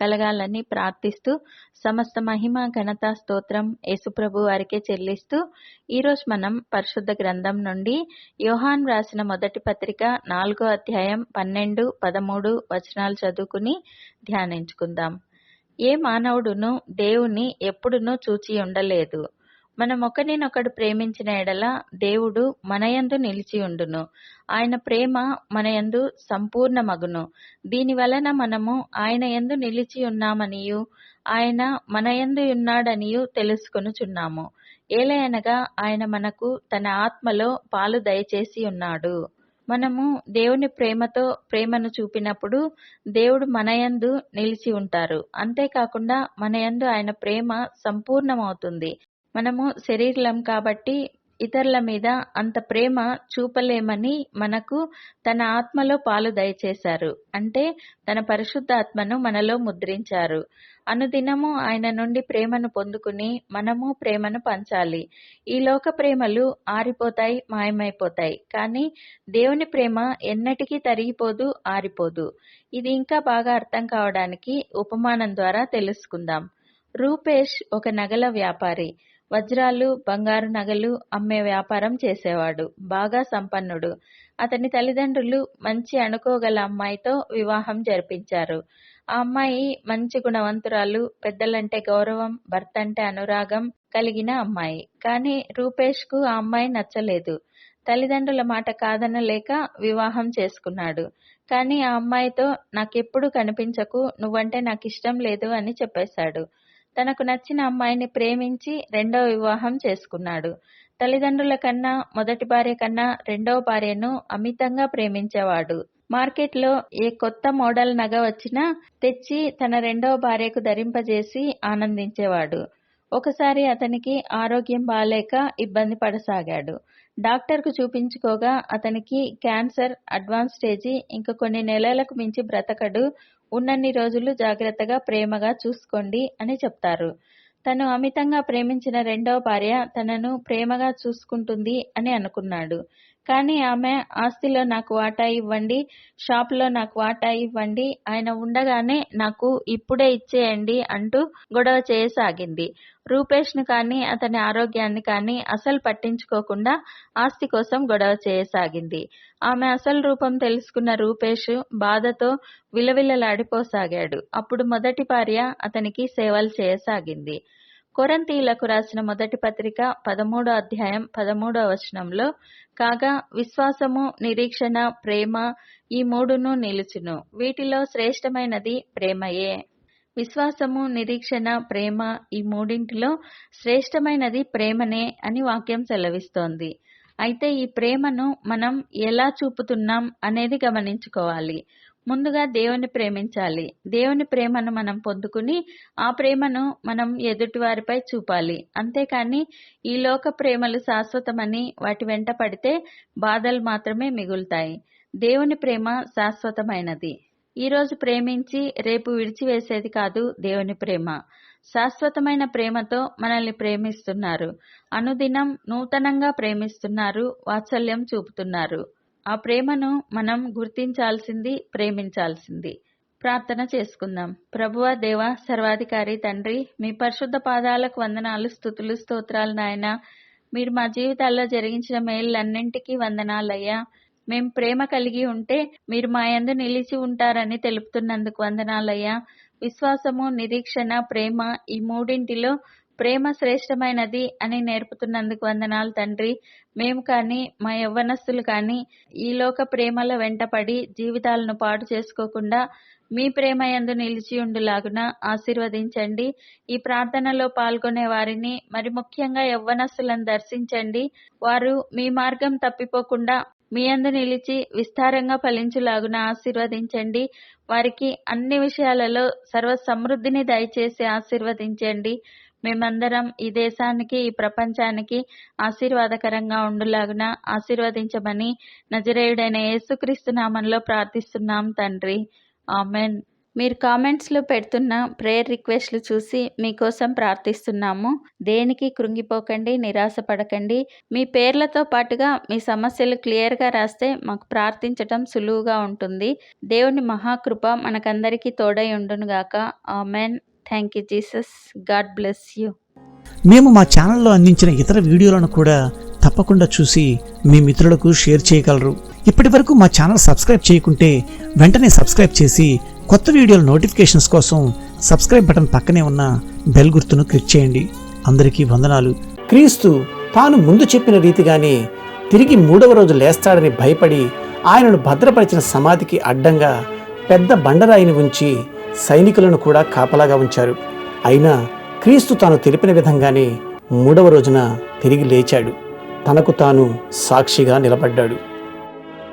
కలగాలని ప్రార్థిస్తూ సమస్త మహిమ ఘనత స్తోత్రం యేసుప్రభు వారికే చెల్లిస్తూ ఈరోజు మనం పరిశుద్ధ గ్రంథం నుండి యోహాన్ రాసిన మొదటి పత్రిక నాలుగో అధ్యాయం పన్నెండు పదమూడు వచనాలు చదువుకుని ధ్యానించుకుందాం. ఏ మానవుడును దేవుని ఎప్పుడునూ చూచి ఉండలేదు. మనం ఒకరినొకడు ప్రేమించిన ఎడల దేవుడు మనయందు నిలిచి ఉండును. ఆయన ప్రేమ మనయందు సంపూర్ణమగును. దీని వలన మనము ఆయన యందు నిలిచి ఉన్నామనియు ఆయన మనయందు ఉన్నాడనియు తెలుసుకొనుచున్నాము ఏలయనగా ఆయన మనకు తన ఆత్మలో పాలు దయచేసి ఉన్నాడు. మనము దేవుని ప్రేమతో ప్రేమను చూపినప్పుడు దేవుడు మనయందు నిలిచి ఉంటారు. అంతేకాకుండా మనయందు ఆయన ప్రేమ సంపూర్ణమవుతుంది. మనము శరీరం కాబట్టి ఇతరుల మీద అంత ప్రేమ చూపలేమని మనకు తన ఆత్మలో పాలు దయచేశారు. అంటే తన పరిశుద్ధాత్మను మనలో ముద్రించారు. అనుదినము ఆయన నుండి ప్రేమను పొందుకుని మనము ప్రేమను పంచాలి. ఈ లోక ప్రేమలు ఆరిపోతాయి మాయమైపోతాయి. కానీ దేవుని ప్రేమ ఎన్నటికీ తరిగిపోదు ఆరిపోదు. ఇది ఇంకా బాగా అర్థం కావడానికి ఉపమానం ద్వారా తెలుసుకుందాం. రూపేష్ ఒక నగల వ్యాపారి. వజ్రాలు బంగారు నగలు అమ్మే వ్యాపారం చేసేవాడు. బాగా సంపన్నుడు. అతని తల్లిదండ్రులు మంచి అనుకోగల అమ్మాయితో వివాహం జరిపించారు. ఆ అమ్మాయి మంచి గుణవంతురాలు పెద్దలంటే గౌరవం భర్త అంటే అనురాగం కలిగిన అమ్మాయి. కానీ రూపేష్కు ఆ అమ్మాయి నచ్చలేదు. తల్లిదండ్రుల మాట కాదనలేక వివాహం చేసుకున్నాడు. కానీ ఆ అమ్మాయితో నాకెప్పుడు కనిపించకు నువ్వంటే నాకు ఇష్టం లేదు అని చెప్పేశాడు. తనకు నచ్చిన అమ్మాయిని ప్రేమించి రెండవ వివాహం చేసుకున్నాడు. తల్లిదండ్రుల కన్నా మొదటి భార్య కన్నా రెండవ భార్యను అమితంగా ప్రేమించేవాడు. మార్కెట్లో ఏ కొత్త మోడల్ నగ వచ్చినా తెచ్చి తన రెండవ భార్యకు ధరింపజేసి ఆనందించేవాడు. ఒకసారి అతనికి ఆరోగ్యం బాలేక ఇబ్బంది పడసాగాడు. డాక్టర్కు చూపించుకోగా అతనికి క్యాన్సర్ అడ్వాన్స్ స్టేజీ ఇంకా కొన్ని నెలలకు మించి బ్రతకడు ఉన్నన్ని రోజులు జాగ్రత్తగా ప్రేమగా చూసుకోండి అని చెప్తారు. తను అమితంగా ప్రేమించిన రెండవ భార్య తనను ప్రేమగా చూసుకుంటుంది అని అనుకున్నాడు. కానీ ఆమె ఆస్తిలో నాకు వాటా ఇవ్వండి షాపులో నాకు వాటా ఇవ్వండి ఆయన ఉండగానే నాకు ఇప్పుడే ఇచ్చేయండి అంటూ గొడవ చేయసాగింది. రూపేష్ను కానీ అతని ఆరోగ్యాన్ని కానీ అసలు పట్టించుకోకుండా ఆస్తి కోసం గొడవ చేయసాగింది. ఆమె అసలు రూపం తెలుసుకున్న రూపేష్ బాధతో విలవిలలాడిపోసాగాడు. అప్పుడు మొదటి భార్య అతనికి సేవలు చేయసాగింది. కొరంతీలకు రాసిన మొదటి పత్రిక పదమూడో అధ్యాయం పదమూడో వచనంలో కాగా విశ్వాసము నిరీక్షణ ప్రేమ ఈ మూడును నిలుచును. వీటిలో శ్రేష్టమైనది ప్రేమయే. విశ్వాసము నిరీక్షణ ప్రేమ ఈ మూడింటిలో శ్రేష్టమైనది ప్రేమనే అని వాక్యం సెలవిస్తోంది. అయితే ఈ ప్రేమను మనం ఎలా చూపుతున్నాం అనేది గమనించుకోవాలి. ముందుగా దేవుని ప్రేమించాలి. దేవుని ప్రేమను మనం పొందుకుని ఆ ప్రేమను మనం ఎదుటివారిపై చూపాలి. అంతేకాని ఈ లోక ప్రేమలు శాశ్వతమని వాటి వెంట పడితే బాధలు మాత్రమే మిగులుతాయి. దేవుని ప్రేమ శాశ్వతమైనది. ఈరోజు ప్రేమించి రేపు విడిచివేసేది కాదు దేవుని ప్రేమ. శాశ్వతమైన ప్రేమతో మనల్ని ప్రేమిస్తున్నారు. అనుదినం నూతనంగా ప్రేమిస్తున్నారు వాత్సల్యం చూపుతున్నారు. ఆ ప్రేమను మనం గుర్తించాల్సింది ప్రేమించాల్సింది. ప్రార్థన చేసుకుందాం. ప్రభువ దేవ సర్వాధికారి తండ్రి మీ పరిశుద్ధ పాదాలకు వందనాలు స్థుతులు స్తోత్రాలు నాయన. మీరు మా జీవితాల్లో జరిగించిన మేళ్ళన్నింటికీ వందనాలయ్యా. మేం ప్రేమ కలిగి ఉంటే మీరు మా యందు నిలిచి ఉంటారని తెలుపుతున్నందుకు వందనాలయ్యా. విశ్వాసము నిరీక్షణ ప్రేమ ఈ మూడింటిలో ప్రేమ శ్రేష్టమైనది అని నేర్పుతున్నందుకు వందనాలు తండ్రి. మేము కానీ మా యవ్వనస్తులు కానీ ఈ లోక ప్రేమల వెంటపడి జీవితాలను పాడు చేసుకోకుండా మీ ప్రేమ యందు నిలిచి ఉండులాగున ఆశీర్వదించండి. ఈ ప్రార్థనలో పాల్గొనే వారిని మరి ముఖ్యంగా యవ్వనస్తులను దర్శించండి. వారు మీ మార్గం తప్పిపోకుండా మీ అందు నిలిచి విస్తారంగా ఫలించులాగున ఆశీర్వదించండి. వారికి అన్ని విషయాలలో సర్వ సమృద్ధిని దయచేసి ఆశీర్వదించండి. మేమందరం ఈ దేశానికి ఈ ప్రపంచానికి ఆశీర్వాదకరంగా ఉండులాగున ఆశీర్వదించమని నజరేయుడైన యేసుక్రీస్తు నామంలో ప్రార్థిస్తున్నాం తండ్రి. ఆమెన్. మీరు కామెంట్స్లో పెడుతున్న ప్రేయర్ రిక్వెస్ట్లు చూసి మీకోసం ప్రార్థిస్తున్నాము. దేనికి కృంగిపోకండి నిరాశపడకండి. మీ పేర్లతో పాటుగా మీ సమస్యలు క్లియర్గా రాస్తే మాకు ప్రార్థించటం సులువుగా ఉంటుంది. దేవుని మహాకృప మనకందరికీ తోడై ఉండునుగాక. Amen. Thank you Jesus God bless you మేము మా ఛానల్లో అందించిన ఇతర వీడియోలను కూడా తప్పకుండా చూసి మీ మిత్రులకు షేర్ చేయగలరు. ఇప్పటి వరకు మా ఛానల్ సబ్స్క్రైబ్ చేయకుంటే వెంటనే సబ్స్క్రైబ్ చేసి కొత్త వీడియోల నోటిఫికేషన్స్ కోసం సబ్స్క్రైబ్ బటన్ పక్కనే ఉన్న బెల్ గుర్తును క్లిక్ చేయండి. అందరికీ వందనాలు. క్రీస్తు తాను ముందు చెప్పిన రీతిగానే తిరిగి మూడవ రోజు లేస్తాడని భయపడి ఆయనను భద్రపరిచిన సమాధికి అడ్డంగా పెద్ద బండరాయిని ఉంచి సైనికులను కూడా కాపలాగా ఉంచారు. అయినా క్రీస్తు తాను తెలిపిన విధంగానే మూడవ రోజున తిరిగి లేచాడు. తనకు తాను సాక్షిగా నిలబడ్డాడు.